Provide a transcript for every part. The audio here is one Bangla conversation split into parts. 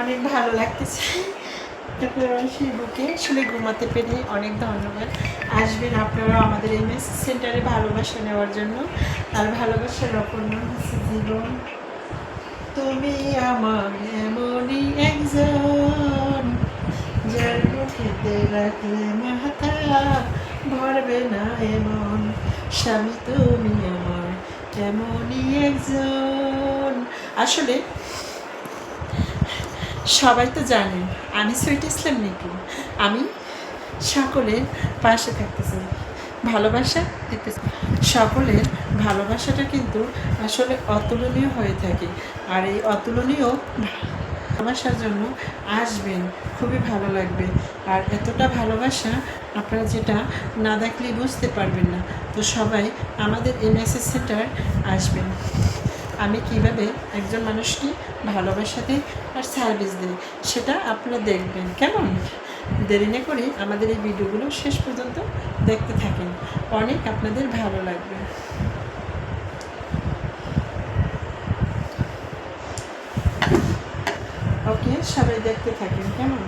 অনেক ভালো লাগতেছে। সেই বুকে আসলে ঘুমাতে পেরে অনেক ধন্যবাদ। আসবেন আপনারা আমাদের এই মেসেজ সেন্টারে ভালোবাসা নেওয়ার জন্য। আর ভালোবাসার অপর হচ্ছে জীবন। তুমি আমার এমনই একজন, যার মুখেতে রাখলে মাথা ভরবে না এমন। স্বামী তুমি আমার এমনই একজন। আসলে সবাই তো জানেন আমি সুইট ইসলাম নিপু আমি সকলের পাশে থাকতে চাই ভালোবাসা দিতে সকলের ভালোবাসাটা কিন্তু আসলে অতুলনীয় হয়ে থাকে, আর এই অতুলনীয় ভালোবাসার জন্য আসবেন, খুবই ভালো লাগবে। আর এতটা ভালোবাসা আপনারা যেটা না দেখলেই বুঝতে পারবেন না, তো সবাই আমাদের এনএসএস সেন্টার আসবেন। আমি কীভাবে একজন মানুষকে ভালোবাসা দিই আর সার্ভিস দিই সেটা আপনারা দেখবেন। কেমন? দেরি না করে আমাদের এই ভিডিওগুলো শেষ পর্যন্ত দেখতে থাকেন। অনেক আপনাদের ভালো লাগবে। ওকে, সবাই দেখতে থাকেন, কেমন?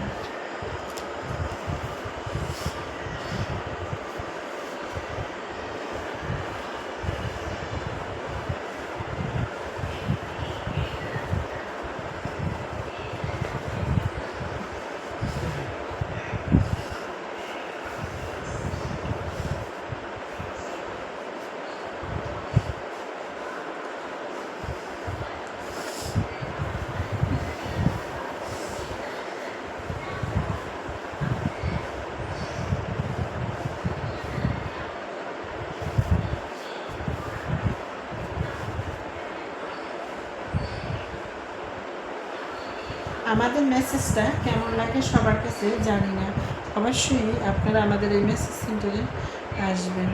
আমাদের মেসেজটা কেমন লাগে সবার কাছে জানি না। অবশ্যই আপনারা আমাদের এই মেসেজ সেন্টারে আসবেন।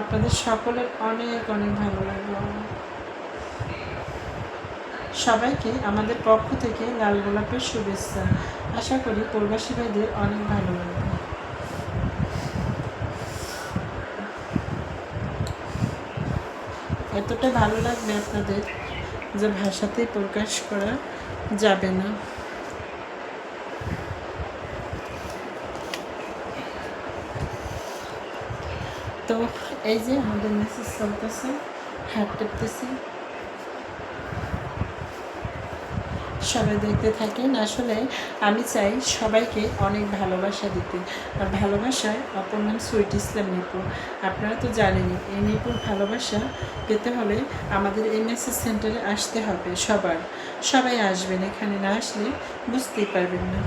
আপনাদের সকলের অনেক অনেক ভালো লাগল। সবাইকে আমাদের পক্ষ থেকে লাল গোলাপের শুভেচ্ছা। আশা করি প্রবাসী ভাইদের অনেক ভালো লাগবে। এতটা ভালো লাগবে আপনাদের? যে ভাষাতেই প্রকাশ করা যাবে না। তো এই যে আমাদের মেসেজ চলতেছে হাত টেপতেছি। সবাই দেখতে থাকেন। আসলে আমি চাই সবাইকে অনেক ভালোবাসা দিতে। আর ভালোবাসায় অপর নাম সুইট ইসলাম নিপু। আপনারা তো জানেনই, এই নিপুর ভালোবাসা পেতে হলে আমাদের এনএসএস সেন্টারে আসতে হবে সবার। সবাই আসবেন, এখানে না আসলে বুঝতেই পারবেন না।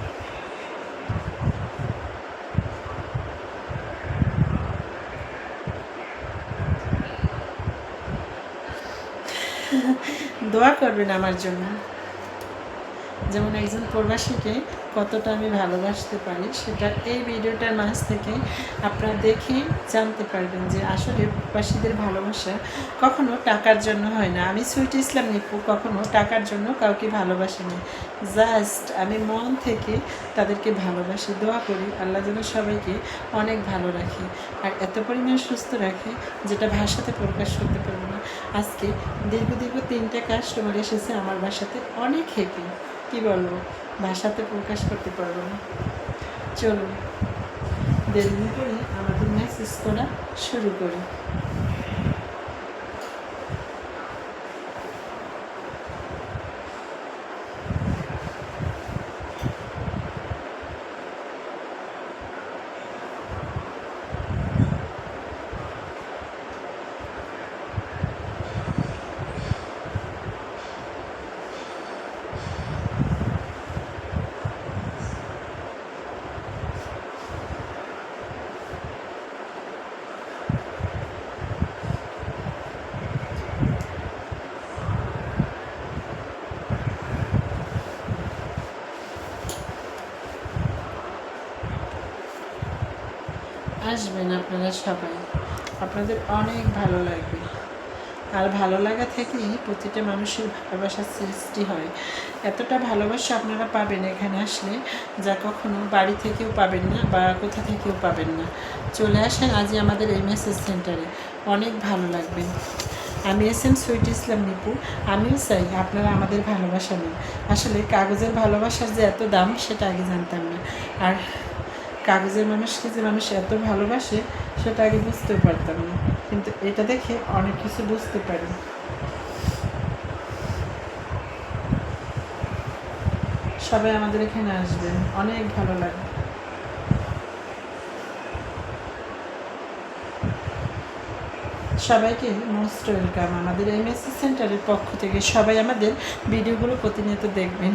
দোয়া করবেন আমার জন্য। যেমন একজন প্রবাসীকে কতটা আমি ভালোবাসতে পারি, সেটা এই ভিডিওটার মাঝ থেকে আপনারা দেখে জানতে পারবেন যে আসলে প্রবাসীদের ভালোবাসা কখনো টাকার জন্য হয় না। আমি সুইট ইসলাম নিপু, কখনো টাকার জন্য কাউকে ভালোবাসি না জাস্ট আমি মন থেকে তাদেরকে ভালোবাসি, দোয়া করি আল্লাহ যেন সবাইকে অনেক ভালো রাখে আর এত পরিমাণ সুস্থ রাখে যেটা ভাষাতে প্রকাশ করতে পারব না। আজকে দীর্ঘ দীর্ঘ তিনটে কাস্টমার এসেছে আমার বাসাতে, অনেক হ্যাপি কি বলব? ভাষাতে প্রকাশ করতে পারব না। চলুন, দেরি করে আমাদের ম্যাসেজ করা শুরু করি। আসবেন আপনারা সবাই। আপনাদের অনেক ভালো লাগবে। আর ভালো লাগা থেকেই প্রতিটা মানুষের ভালোবাসার সৃষ্টি হয়। এতটা ভালোবাসা আপনারা পাবেন এখানে আসলে, যা কখনো বাড়ি থেকেও পাবেন না বা কোথা থেকেও পাবেন না। চলে আসেন আজই আমাদের এই মেসেজ সেন্টারে অনেক ভালো লাগবে। আমি S M sweet Islam Nipu আমিও চাই আপনারা আমাদের ভালোবাসা নেন। আসলে কাগজের ভালোবাসার যে এত দাম, সেটা আগে জানতাম না। আর কাগজের মানুষকে যে মানুষ এত ভালোবাসে, সেটা আগে বুঝতে পারতাম না। কিন্তু এটা দেখে অনেক কিছু বুঝতে পারি। সবাই আমাদের এখানে আসবেন। অনেক ভালো লাগবে। সবাইকে মোস্ট ওয়েলকাম। আমাদের এমএসসি সেন্টারের পক্ষ থেকে সবাই আমাদের ভিডিওগুলো প্রতিনিয়ত দেখবেন।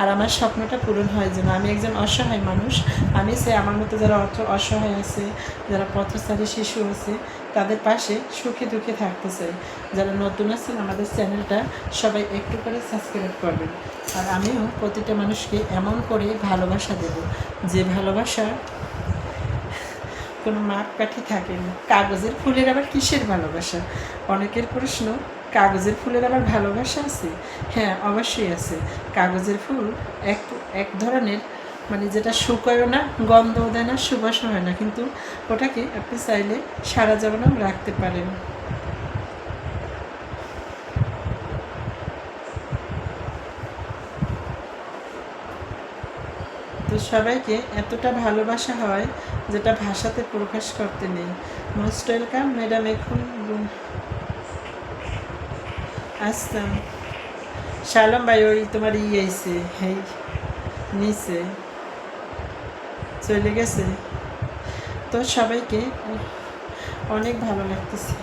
আর আমার স্বপ্নটা পূরণ হয় যেন আমি একজন অসহায় মানুষ। আমি সে আমার মতো যারা অর্থ অসহায় আছে, যারা পথচারী শিশু আছে, তাদের পাশে সুখে দুঃখে থাকতে চাই যারা নতুন আছেন, আমাদের চ্যানেলটা সবাই একটু করে সাবস্ক্রাইব করবেন। আর আমিও প্রতিটা মানুষকে এমন করে ভালোবাসা দেব। যে ভালোবাসা কোনো মাপকাঠি থাকে না কাগজের ফুলের আবার কিসের ভালোবাসা? অনেকের প্রশ্ন, কাগজের ফুলের আবার ভালোবাসা আছে? হ্যাঁ অবশ্যই আছে। কাগজের ফুল এক এক ধরনের মানে যেটা শুকায়ও না, গন্ধও দেয় না, সুবাসও হয় না। কিন্তু ওটাকে আপনি চাইলে সারা জীবনেও রাখতে পারেন। সবাইকে এতটা ভালোবাসা হয় যেটা ভাষাতে প্রকাশ করতে নেই। মোস্ট ওয়েলকাম ম্যাডাম এখন আসতাম শালম ভাই, ওই তোমার ই আইছে, হেই নিচে চলে গেছে। তো সবাইকে অনেক ভালো লাগতেছে।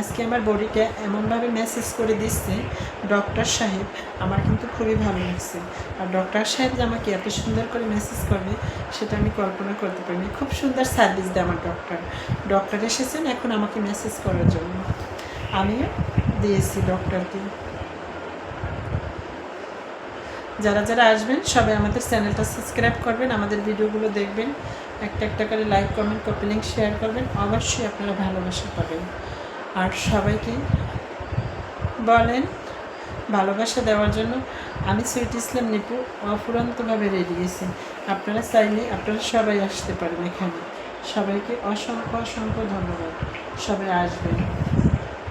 আজকে আমার বডিটা এমনভাবে মেসেজ করে দিচ্ছে ডক্টর সাহেব, আমার কিন্তু খুবই ভালো লাগছে। আর ডক্টর সাহেব যে আমাকে এত সুন্দর করে মেসেজ করবে সেটা আমি কল্পনা করতে পারিনি। খুব সুন্দর সার্ভিস দেয় আমার ডক্টর ডক্টর এসেছেন, এখন আমাকে মেসেজ করার জন্য। আমিও দিয়েছি ডক্টরকে যারা যারা আসবেন, সবাই আমাদের চ্যানেলটা সাবস্ক্রাইব করবেন, আমাদের ভিডিওগুলো দেখবেন। একটা একটা করে like comment copy link share করবেন। অবশ্যই আপনারা ভালোবাসা পাবেন। আর সবাইকে বলেন ভালোবাসা দেওয়ার জন্য, আমি সুইট ইসলাম নিপু অফুরন্তভাবে রেডি গেছি আপনারা চাইলে আপনারা সবাই আসতে পারেন এখানে। সবাইকে অসংখ্য অসংখ্য ধন্যবাদ। সবাই আসবেন।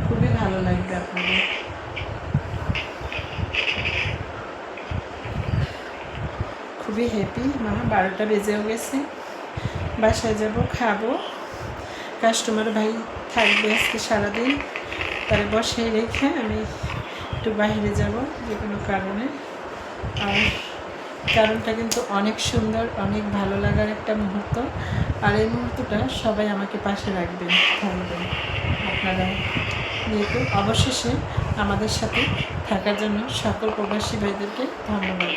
খুবই ভালো লাগবে আপনাদের। খুবই হ্যাপি মা, বারোটা বেজেও গেছে। বাসায় যাব, খাব। কাস্টমার ভাই থাকবে আজকে সারাদিন। তারে বসে রেখে আমি একটু বাইরে যাব যে কোনো কারণে। আর কারণটা কিন্তু অনেক সুন্দর, অনেক ভালো লাগার একটা মুহূর্ত। আর এই মুহূর্তটা সবাই আমাকে পাশে রাখবেন, থাকবেন। আপনারা যেহেতু অবশেষে আমাদের সাথে থাকার জন্য সকল প্রবাসী ভাইদেরকে ধন্যবাদ।